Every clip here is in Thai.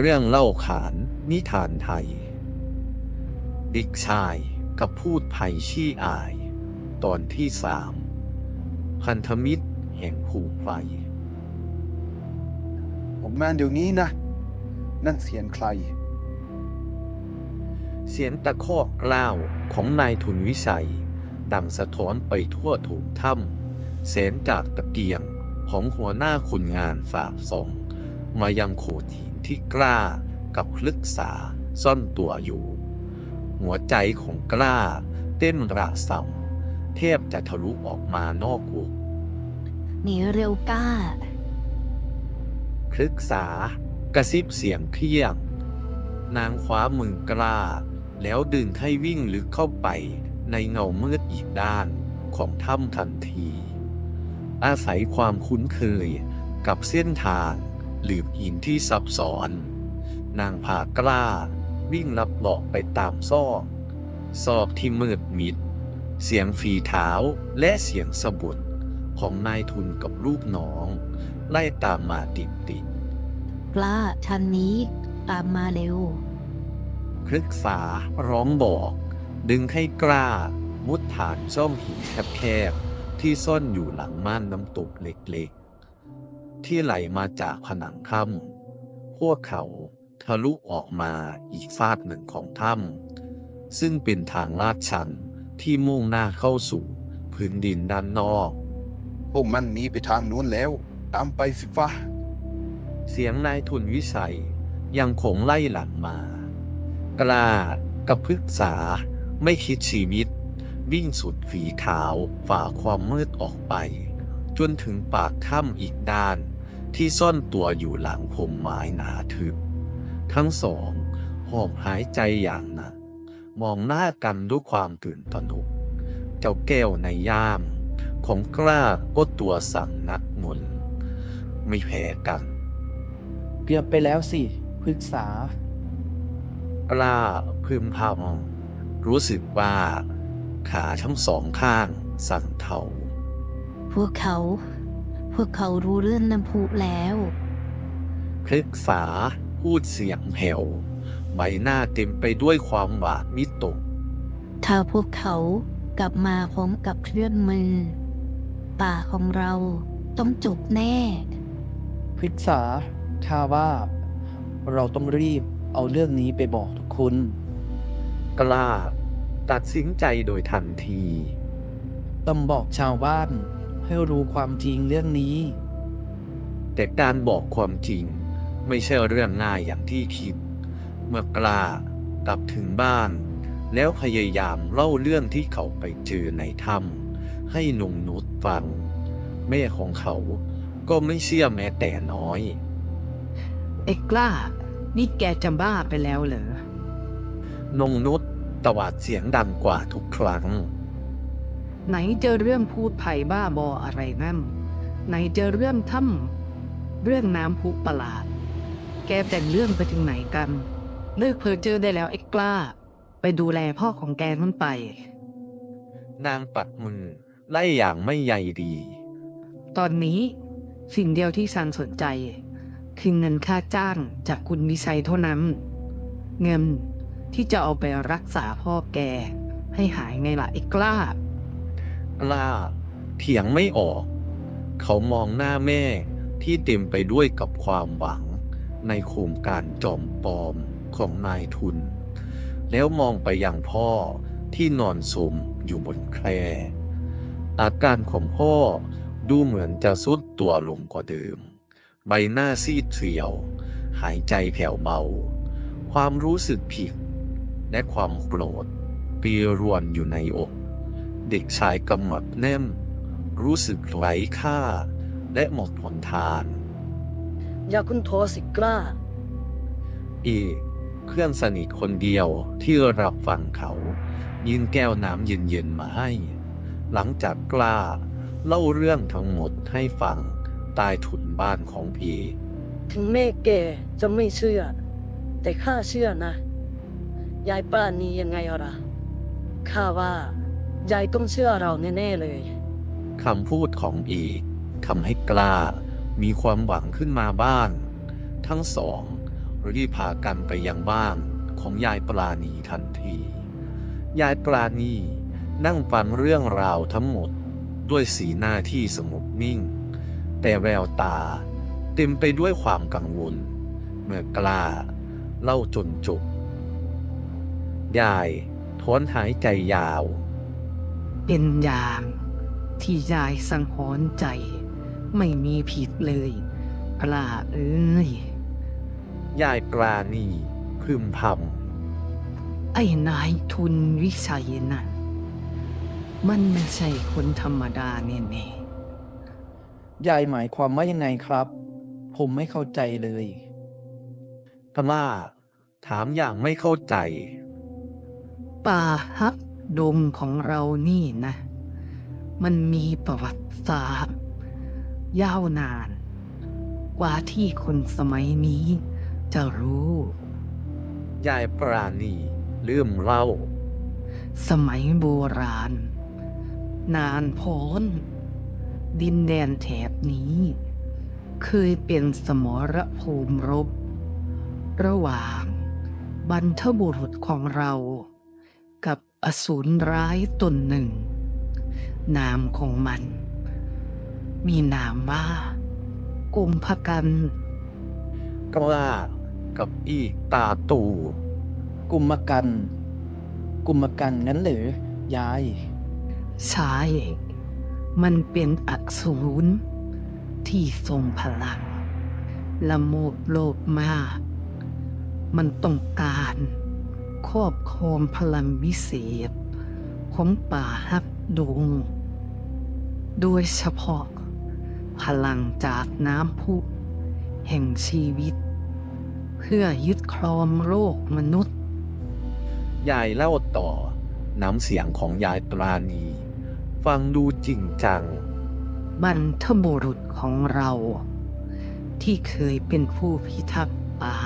เรื่องเล่าขานนิทานไทย เด็กชายกับพูดภัยชี้อาย ตอนที่สามพันธมิตรแห่งภูไฟ ผมมาเดี๋ยวนี้นะ นั่นเสียงใคร เสียงตะคอกกล้าวของนายทุนวิสัย ดังสะท้อนไปทั่วถูกถ้ำแสนจากตะเกียงของหัวหน้าคนงานฝากส่งมายังโขดหิน ที่กล้ากับคลึกษาซ่อนตัวอยู่ หัวใจของกล้าเต้นระสำเทบจะทะลุออกมานอกอกหนีเร็วกล้าคลึกษากระซิบเสียงเครียง นางคว้ามือกล้า แล้วดึงให้วิ่งลึกเข้าไปในเงามืดอีกด้านของถ้ำทันที อาศัยความคุ้นเคยกับเส้นทาง หลืบหินที่ซับซ้อน นางพากล้า วิ่งลับหลอกไปตามซอกซอกที่มืดมิด เสียงฝีเท้าและเสียงสะบุดของนายทุนกับลูกน้อง ไล่ตามมาติดติดกล้าทันนี้ตามมาเร็วๆคลึกษาร้องบอก ดึงให้กล้า มุดฐานซ่อมหินแคบๆที่ซ่อนอยู่หลังม่านน้ำตกเล็กๆ ที่ไหลมาจากผนังถ้ำพวกเขาทะลุออกมาอีกฟากหนึ่งของถ้ำซึ่งเป็นทางลาดชันที่มุ่งหน้าเข้าสู่พื้นดินด้านนอก พวกมันหนีไปทางนู้นแล้ว ตามไปสิฟ้าเสียงนายทุนวิสัยยังคงไล่หลังมา กล้ากับพฤกษาไม่คิดชีวิต วิ่งสุดฝีเท้าฝ่าความมืดออกไป จนถึงปากถ้ำอีกด้าน ที่ซ่อนตัวอยู่หลังพมไม้หนาทึบ ทั้งสองหอบหายใจอย่างหนักมองหน้ากันด้วยความตื่นตระหนก เจ้าแก้วในย่าม ของกล้าก็ตัวสั่นนักหมุนไม่แพ้กัน เกือบไปแล้วสิพฤกษา กล้าพึมพำรู้สึกว่า ขาทั้งสองข้างสั่นเทาพวกเขา พวกเขารู้เรื่องน้ำพุแล้วคลึกษาพูดเสียงแผ่วใบหน้าเต็มไปด้วยความหวาดมิตก ถ้าพวกเขากลับมาพร้อมกับเครื่องมือ ป่าของเราต้องจบแน่ พฤกษาข้าว่า เราต้องรีบเอาเรื่องนี้ไปบอกทุกคน กล้า ตัดสินใจโดยทันที ต้องบอกชาวบ้าน ให้รู้ความจริงเรื่องนี้ แต่การบอกความจริงไม่ใช่เรื่องง่ายอย่างที่คิด เมื่อกล้ากลับถึงบ้าน แล้วพยายามเล่าเรื่องที่เขาไปเจอในถ้ำให้หนุ่มนุชฟัง แม่ของเขาก็ไม่เชื่อแม้แต่น้อยเอกล้า นี่แกจะบ้าไปแล้วเหรอนงนุชตวาดเสียงดังกว่าทุกครั้ง ไหนเจอเรื่องพูดภัยบ้าบออะไรนั่น ไหนเจอเรื่องถ้ำเรื่องน้ำพุประหลาด แกแต่งเรื่องไปถึงไหนกัน เลิกเพ้อเจอได้แล้วเอกล้า ไปดูแลพ่อของแกนั่นไป นางปัดมือไล่อย่างไม่ใยดี ตอนนี้สิ่งเดียวที่ฉันสนใจ คือเงินค่าจ้างจากคุณวิชัยเท่านั้น เงินที่จะเอาไปรักษาพ่อแก ให้หายไงล่ะเอกล้าก ล้าเถียงไม่ออก เขามองหน้าแม่ที่เต็มไปด้วยกับความหวัง ในโครงการจอมปลอมของนายทุน แล้วมองไปยังพ่อที่นอนสมอยู่บนแคร่อาการของพ่อดูเหมือนจะสุดตัวลงกว่าเดิม ใบหน้าซีดเฉียว หายใจแผ่วเบา ความรู้สึกผิด และความโกรธปีรวนอยู่ในอก เด็กชายกำหมัดแน่นรู้สึกไร้ค่า และหมดหนทางอย่าคุณโทสิกล้า อีกเพื่อนสนิทคนเดียวที่รับฟังเขายื่นแก้วน้ำเย็นๆมาให้ หลังจากกล้า เล่าเรื่องทั้งหมดให้ฟังใต้ถุนบ้านของพีถึงแม่แกจะไม่เชื่อ แต่ข้าเชื่อนะ ยายป้านียังไงอะล่ะข้าว่า ยายต้องเชื่อเราแน่ๆเลย คำพูดของอีกทำให้กล้า มีความหวังขึ้นมาบ้าง ทั้งสองรีบพากันไปยังบ้านของยายปราณีทันที ยายปราณีนั่งฟังเรื่องราวทั้งหมดด้วยสีหน้าที่สงบนิ่ง แต่แววตาเต็มไปด้วยความกังวล เมื่อกล้าเล่าจนจบยายถอนหายใจยาว เป็นอย่างที่ยายสังหรณ์ใจไม่มีผิดเลยกล้าเอ้ยยายปราณีพึมพไอ้นายทุนวิชัยน่ะมันไม่ใช่คนธรรมดาแน่ยายหมายความว่ายังไงครับ ผมไม่เข้าใจเลยำกล้าถามอย่างไม่เข้าใจๆป่าฮัก ดงของเรานี่นะ มันมีประวัติศาสตร์ยาวนาน กว่าที่คนสมัยนี้จะรู้ ยายปราณีเลื่อมเล่า สมัยโบราณ นานโพ้น ดินแดนแถบนี้ เคยเป็นสมรภูมิรบ ระหว่างบรรทบุรุษของเรากับ อสูรร้ายตนหนึ่ง นามของมัน มีนามว่ากุมภกันกล้ากับอีกตาตู กุมกัน กุมกันงั้นเหรอยาย ใช่มันเป็นอักสูรที่ทรงพลัง ละโมบโลภมาก มันต้องการ ครอบครองพลังวิเศษของป่าฮักดง โดยเฉพาะ พลังจากน้ำพุแห่งชีวิต เพื่อยึดครองโลกมนุษย์ ยายเล่าต่อ น้ำเสียงของยายปราณีฟังดูจริงจัง บรรทบุรุษของเรา ที่เคยเป็นผู้พิทักษ์ป่า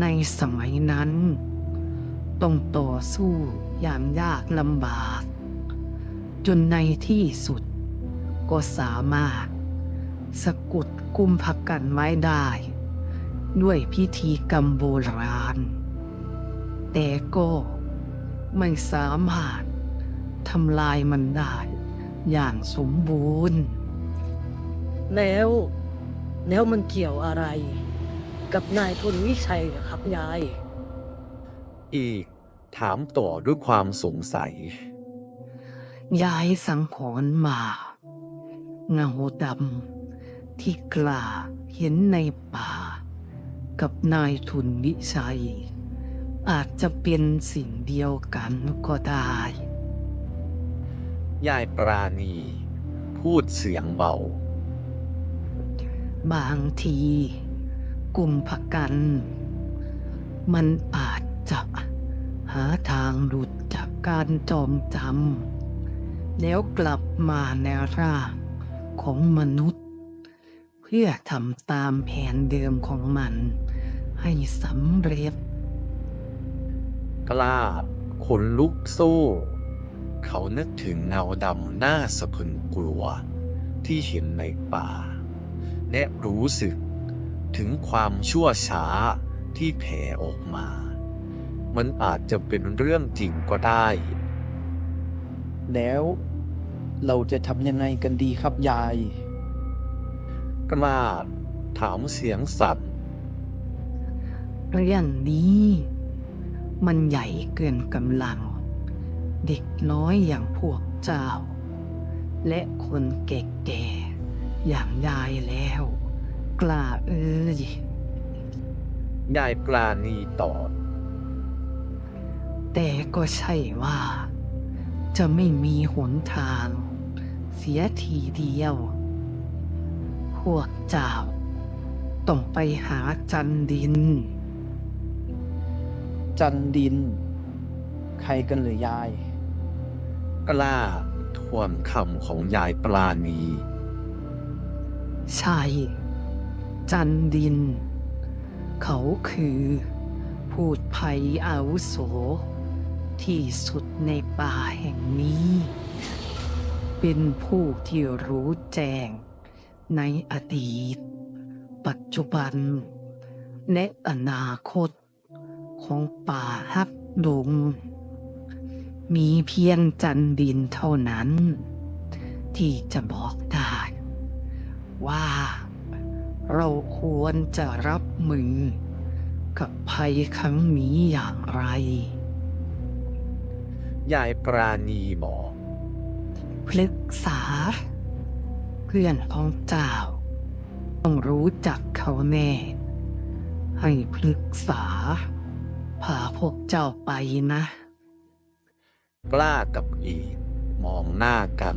ในสมัยนั้น ต้องต่อสู้อย่างยากลำบาก จนในที่สุด ก็สามารถ สะกุดกุมพักกันไม้ได้ ด้วยพิธีกรรมโบราณ แต่ก็ไม่สามารถทำลายมันได้อย่างสมบูรณ์ แล้ว แล้วมันเกี่ยวอะไร กับนายทุนวิชัยเหรอครับยาย อีก ถามต่อด้วยความสงสัย ยายสังขรณ์มาเงาดำที่กล้าเห็นในป่า กับนายทุนวิชัย อาจจะเป็นสิ่งเดียวกันก็ได้ ยายปราณี พูดเสียงเบา บางที กลุ่มพกัน มันอาจ จะหาทางหลุดจากการจองจำแล้วกลับมาในร่างของมนุษย์ เพื่อทำตามแผนเดิมของมัน ให้สำเร็จ กล้าขนลุกสู้ เขานึกถึงเงาดำหน้าสะพรึงกลัว ที่เห็นในป่า และรู้สึกถึงความชั่วช้าที่แผ่ออกมา มันอาจจะเป็นเรื่องจริงก็ได้ แล้วเราจะทำยังไงกันดีครับยายกล้าถามเสียงสั่นเรื่องนี้ มันใหญ่เกินกำลัง เด็กน้อยอย่างพวกเจ้า และคนแก่ๆอย่างยายแล้ว กล้าเอ้ยยายปราณีตอบ แต่ก็ใช่ว่า จะไม่มีหนทาง เสียทีเดียว พวกเจ้าต้องไปหาจันดิน จันดิน ใครกันหรือยาย กล้าทวนคำของยายปราณีใช่ จันดิน เขาคือ พูดภัยอาวุโส ที่สุดในป่าแห่งนี้ เป็นผู้ที่รู้แจ้งในอดีต ปัจจุบันในอนาคตของป่าฮักดง มีเพียงจันดินเท่านั้น ที่จะบอกได้ว่าเราควรจะรับมือกับภัยครั้งนี้อย่างไร ยายปราณีบอกพฤกษา เพื่อนของเจ้า ต้องรู้จักเขาแน่ ให้พฤกษา พาพวกเจ้าไปนะ กล้ากับอีดมองหน้ากัน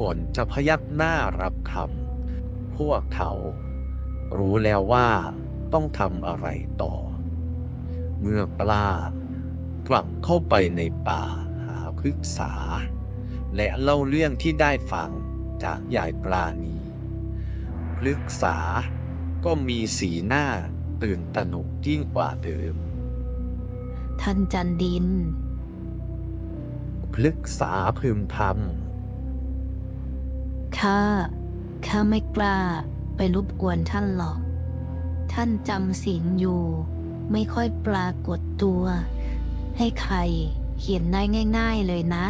ก่อนจะพยักหน้ารับคำพวกเขารู้แล้วว่าต้องทำอะไรต่อ เมื่อกล้า กลับเข้าไปในป่าหาพฤกษา และเล่าเรื่องที่ได้ฟังจากยายปราณีพฤกษาก็มีสีหน้าตื่นตระหนกยิ่งกว่าเดิม ท่านจันดินพฤกษาพึมพำข้า ข้าไม่กล้าไปรบกวนท่านหรอก ท่านจำศีลอยู่ ไม่ค่อยปรากฏตัว ให้ใครเขียนได้ง่ายๆเลยนะ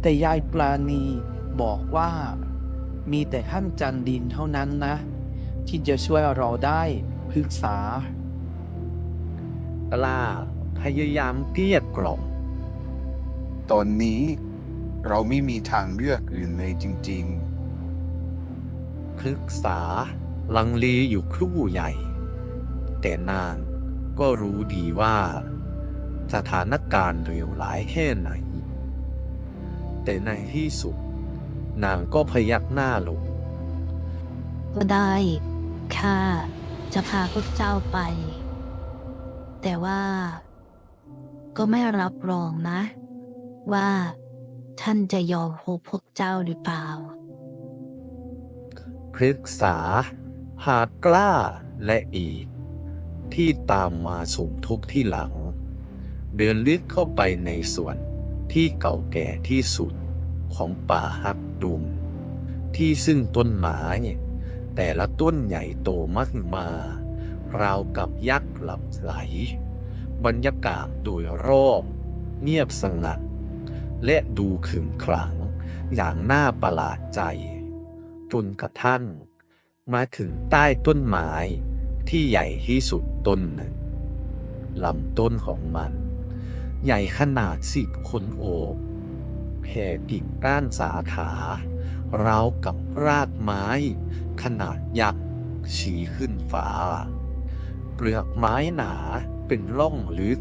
แต่ยายปราณีบอกว่า มีแต่ท่านจันดินเท่านั้นนะ ที่จะช่วยเราได้พฤกษา กล้าพยายามเกลี้ยกล่อม ตอนนี้เราไม่มีทางเลือกอื่นเลยจริง พฤกษาลังเลอยู่ครู่ใหญ่ แต่นางก็รู้ดีว่า สถานการณ์เลวร้ายแค่ไหน แต่ในที่สุด นางก็พยักหน้าลง ก็ได้ข้าจะพาพวกเจ้าไป แต่ว่า ก็ไม่รับรองนะ ว่าท่านจะยอมพบพวกเจ้าหรือเปล่าพฤกษา หากกล้าและอีก ที่ตามมาสมทบที่หลัง เดินลึกเข้าไปในส่วนที่เก่าแก่ที่สุดของป่าฮักดุม ที่ซึ่งต้นไม้แต่ละต้นใหญ่โตมากมาราวกับยักษ์หลับไหล บรรยากาศโดยรอบเงียบสงัด และดูขรึมขลังอย่างน่าประหลาดใจ จนกระทั่งมาถึงใต้ต้นไม้ที่ใหญ่ที่สุดต้นหนึ่งลำต้นของมัน ใหญ่ขนาดสิบคนโอบแผ่กิ่งก้านสาขาราวกับรากไม้ ขนาดยักษ์ชี้ขึ้นฟ้า เปลือกไม้หนาเป็นร่องลึก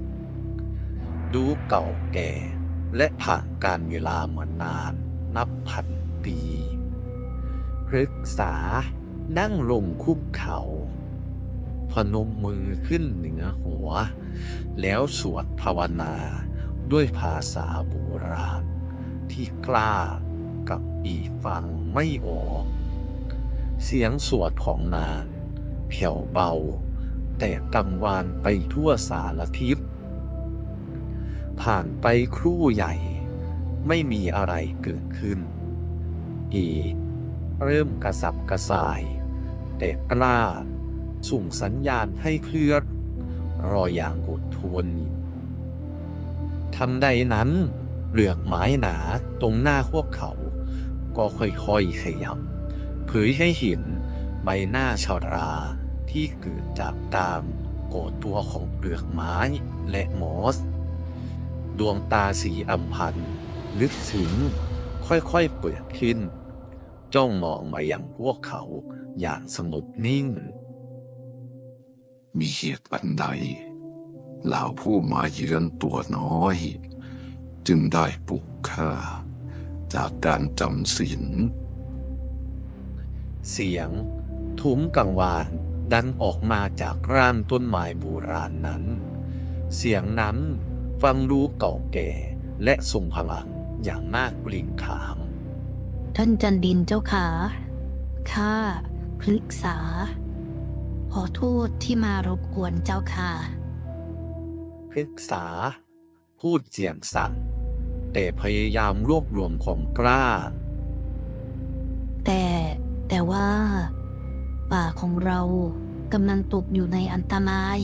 ดูเก่าแก่ และผ่านการเวลามานานนับพันปีพฤกษานั่งลงคุกเขา พนมมือขึ้นเหนือหัว แล้วสวดภาวนาด้วยภาษาโบราณ ที่กล้ากับอีฟังไม่ออก เสียงสวดของนางแผ่วเบา แต่กังวานไปทั่วสารทิศผ่านไปครู่ใหญ่ ไม่มีอะไรเกิดขึ้น อีเริ่มกระสับกระส่าย แต่กล้าส่งสัญญาณให้เพื่อน รออย่างอดทนทันใดนั้นเปลือกไม้หนาตรงหน้าพวกเขา ก็ค่อยๆขยับเผยให้เห็นใบหน้าชาราที่เกิดจากการโกดตัวของเปลือกไม้และมอส ดวงตาสีอำพันลึกซึ้งค่อยๆเปิดขึ้น จ้องมองมาอย่างพวกเขาอย่างสงบนิ่ง มีเหตุอันใดเหล่าผู้มาเยือนตัวน้อย จึงได้ปลุกข้าจากการจำศีลเสียง ทุ้มกังวานดังออกมาจากร่างต้นไม้โบราณนั้น เสียงนั้นฟังดูเก่าแก่และทรงพลังอย่างน่าเกรงขาม ท่านจันดินเจ้าขาข้าพฤกษา ขอโทษที่มารบกวนเจ้าค่ะพฤกษา พูดเสียงสั่นแต่พยายามรวบรวมความกล้า แต่แต่ว่า ป่าของเรากำลังตกอยู่ในอันตราย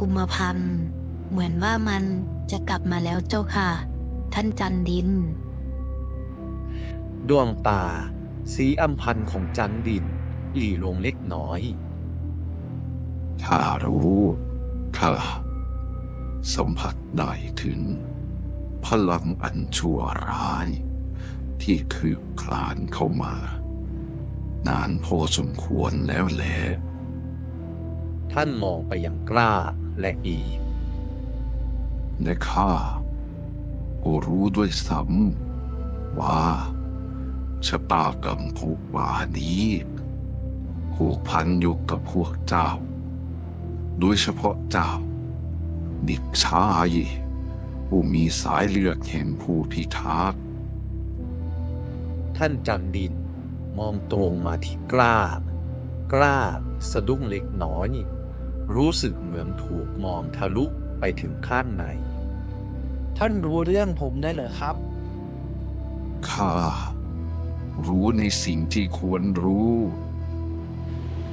กุมพันธ์เหมือนว่ามันจะกลับมาแล้วเจ้าค่ะ ท่านจันดิน ดวงตา สีอำพันธ์ของจันดิน หลีลงเล็กน้อยข้ารู้ข้าสัมผัสได้ถึง พลังอันชั่วร้าย ที่คืบคลานเข้ามา นานพอสมควรแล้วแหละท่านมองไปยังกล้าและอีกและข้าก็รู้ด้วยซ้ำว่าชะตากรรมผูกวานี้ ผูกพันอยู่กับพวกเจ้า โดยเฉพาะเจ้า เด็กชายผู้มีสายเลือดแห่งผู้พิทักษ์ท่านจันดินมองตรงมาที่กล้า กล้าสะดุ้งเล็กน้อย รู้สึกเหมือนถูกมองทะลุไปถึงข้างใน ท่านรู้เรื่องผมได้เหรอครับ ข้า รู้ในสิ่งที่ควรรู้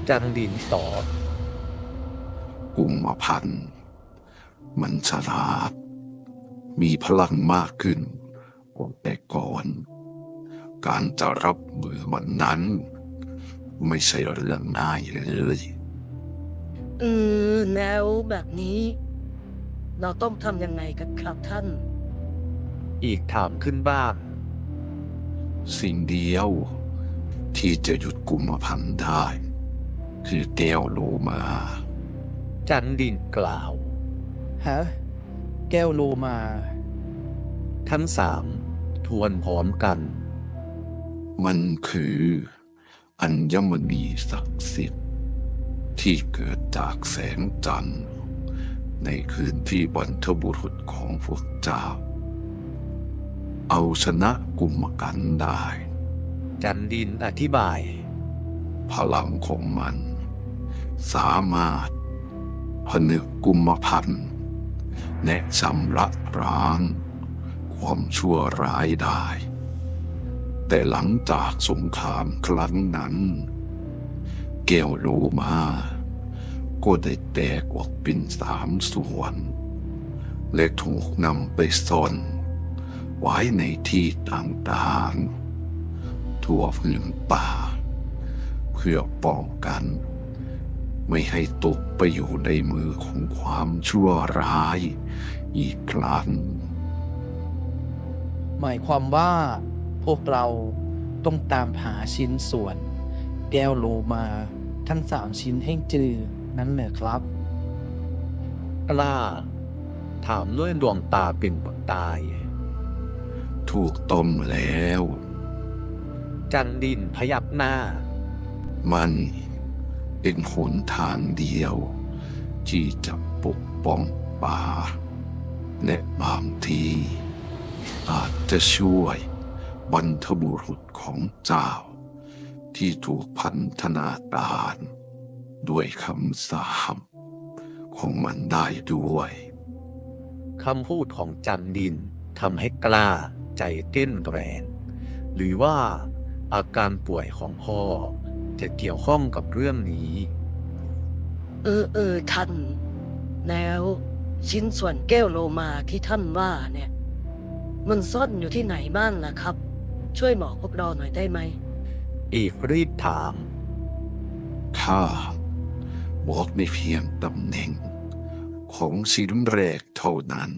จันดินตอบกุมพันธ์มันฉลาด มีพลังมากขึ้นกว่าแต่ก่อน การจะรับมือมันนั้น ไม่ใช่เรื่องง่ายเลยเออแนวแบบนี้ เราต้องทำยังไงกันครับท่าน อีกถามขึ้นบ้าง สิ่งเดียวที่จะหยุดกุมพันธ์ได้ คือแก้วโลมา จันดินกล่าว ฮะ แก้วโลมา ทั้งสามทวนพร้อมกัน มันคืออัญมณีศักดิ์สิทธิ์ ที่เกิดจากแสงจันทร์ ในคืนที่บรรทบุรุษของพวกเจ้า เอาชนะกุมกันได้ จันดินอธิบาย พลังของมัน สามารถผนึกกุมพันธ์และชำระร้าง ความชั่วร้ายได้ แต่หลังจากสงครามครั้งนั้น แก้วโลมาก็ได้แตกออกเป็นสามส่วน และถูกนำไปซ่อนไว้ในที่ต่างๆทั่วพื้นป่า เพื่อป้องกัน ไม่ให้ตกไปอยู่ในมือของความชั่วร้ายอีกครั้ง หมายความว่าพวกเราต้องตามหาชิ้นส่วน แก้วโลมาทั้งสามชิ้นให้เจอนั้นเหรอครับกล้าถามด้วยดวงตาเป็นประกาย ถูกต้มแล้ว จันดินพยักหน้า มัน เป็นหนทางเดียว ที่จะปกป้องป่า และบางทีอาจจะช่วยบรรทบุรุษของเจ้า ที่ถูกพันธนาการด้วยคำสาปของมันได้ด้วยคำพูดของจันดินทำให้กล้าใจเต้นแรงหรือว่าอาการป่วยของพ่อ จะเกี่ยวข้องกับเรื่องนี้ เออเออท่าน แล้วชิ้นส่วนแก้วโลมาที่ท่านว่าเนี่ย มันซ่อนอยู่ที่ไหนบ้างล่ะครับ ช่วยบอกพวกเราหน่อยได้ไหม อีกรีบถาม ข้าบอกในเพียงตำแหน่ง ของชิ้นแรกเท่านั้น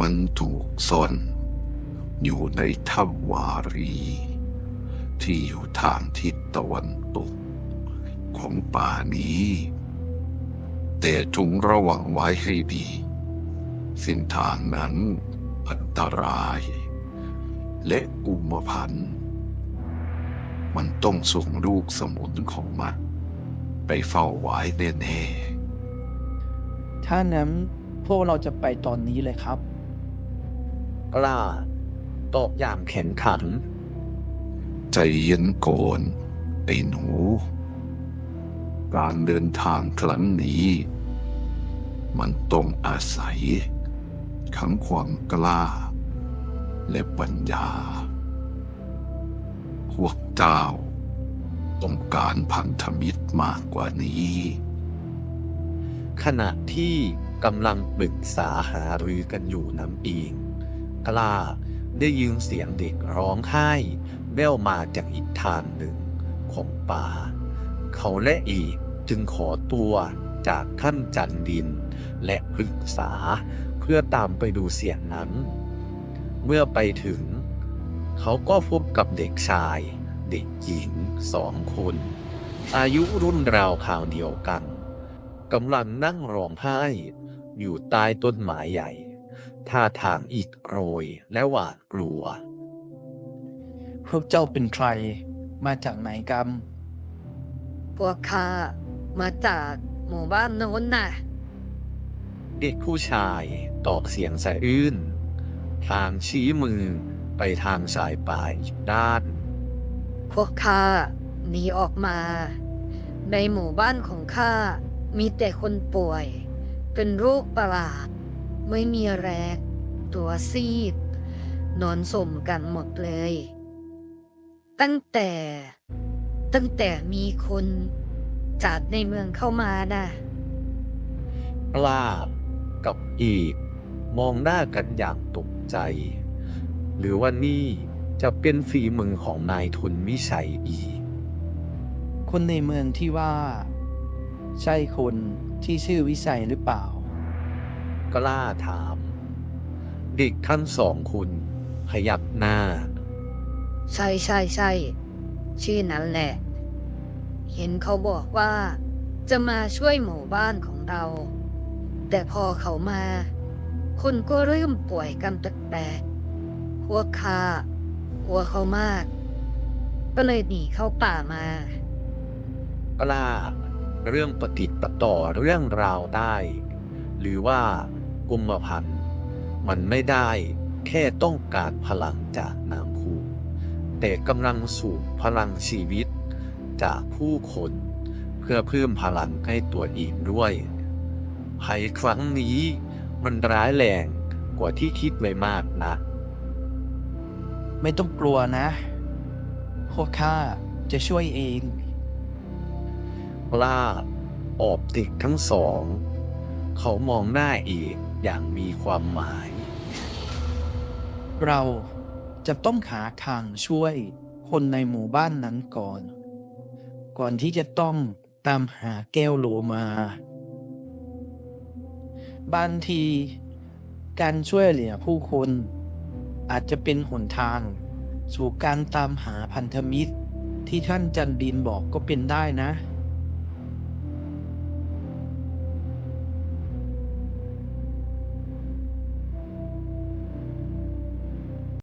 มันถูกซ่อนอยู่ในถ้ำวารี ที่อยู่ทางทิศตะวันตก ของป่านี้ แต่จงระวังไว้ให้ดีเส้นทางนั้นอันตราย และกุมพันธ์มันต้องส่งลูกสมุนของมัน ไปเฝ้าไว้แน่ถ้านั้นพวกเราจะไปตอนนี้เลยครับ กล้าตอบอย่างแข็งขันๆ ใจเย็นก่อนไอ้หนู การเดินทางครั้งนี้ มันต้องอาศัยทั้งความกล้า และปัญญา พวกเจ้าต้องการพันธมิตรมากกว่านี้ ขณะที่กำลังปรึกษาหารือกันอยู่น้ำอิงกล้าได้ยินเสียงเด็กร้องไห้ แว่วมาจากอีกทางหนึ่งของป่า เขาและอีจึงขอตัวจากขั้นจันดิน และปรึกษาเพื่อตามไปดูเสียงนั้น เมื่อไปถึง เขาก็พบกับเด็กชาย เด็กหญิงสองคน อายุรุ่นราวคราวเดียวกันกำลังนั่งร้องไห้ อยู่ใต้ต้นไม้ใหญ่ท่าทางอิดโรยและหวาดกลัว พวกเจ้าเป็นใคร มาจากไหนกันพวกข้ามาจากหมู่บ้านโน้นน่ะ เด็กผู้ชายตอกเสียงสะอื้นทางชี้มือไปทางสายป่ายอีกด้าน พวกข้าหนีออกมา ในหมู่บ้านของข้ามีแต่คนป่วย เป็นโรคประหลาด ไม่มีแรงตัวซีด นอนสมกันหมดเลย ตั้งแต่ตั้งแต่มีคนจากในเมืองเข้ามาน่ะปลาบกับอีก มองหน้ากันอย่างตกใจ หรือว่านี่จะเป็นฝีมือของนายทุนมิชัยอีก คนในเมืองที่ว่า ใช่คนที่ชื่อวิชัยหรือเปล่า กล้าถาม เด็กทั้งสองคนขยับหน้า ใช่ใช่ใช่ชื่อนั้นแหละ เห็นเขาบอกว่า จะมาช่วยหมู่บ้านของเรา แต่พอเขามา คนก็เริ่มป่วยกันแปลกๆพวกข้ากลัวเขามาก ก็เลยหนีเข้าป่ามากล้าเรื่องปฏิดประต่อเรื่องราวได้ หรือว่ากุมพันธ์มันไม่ได้แค่ต้องการพลังจากนางคู แต่กำลังสูบพลังชีวิต จากผู้คน เพื่อเพิ่มพลังให้ตัวเองด้วยภัยครั้งนี้มันร้ายแรงกว่าที่คิดไว้มากนะ ไม่ต้องกลัวนะ พวกข้าจะช่วยเองกล้าออบติกทั้งสอง เขามองหน้าเอกอย่างมีความหมาย เรา จะต้องหาทางช่วยคนในหมู่บ้านนั้นก่อน ก่อนที่จะต้องตามหาแก้วโลมา บางทีการช่วยเหลือผู้คน อาจจะเป็นหนทาง สู่การตามหาพันธมิตรที่ท่านจันดินบอกก็เป็นได้นะ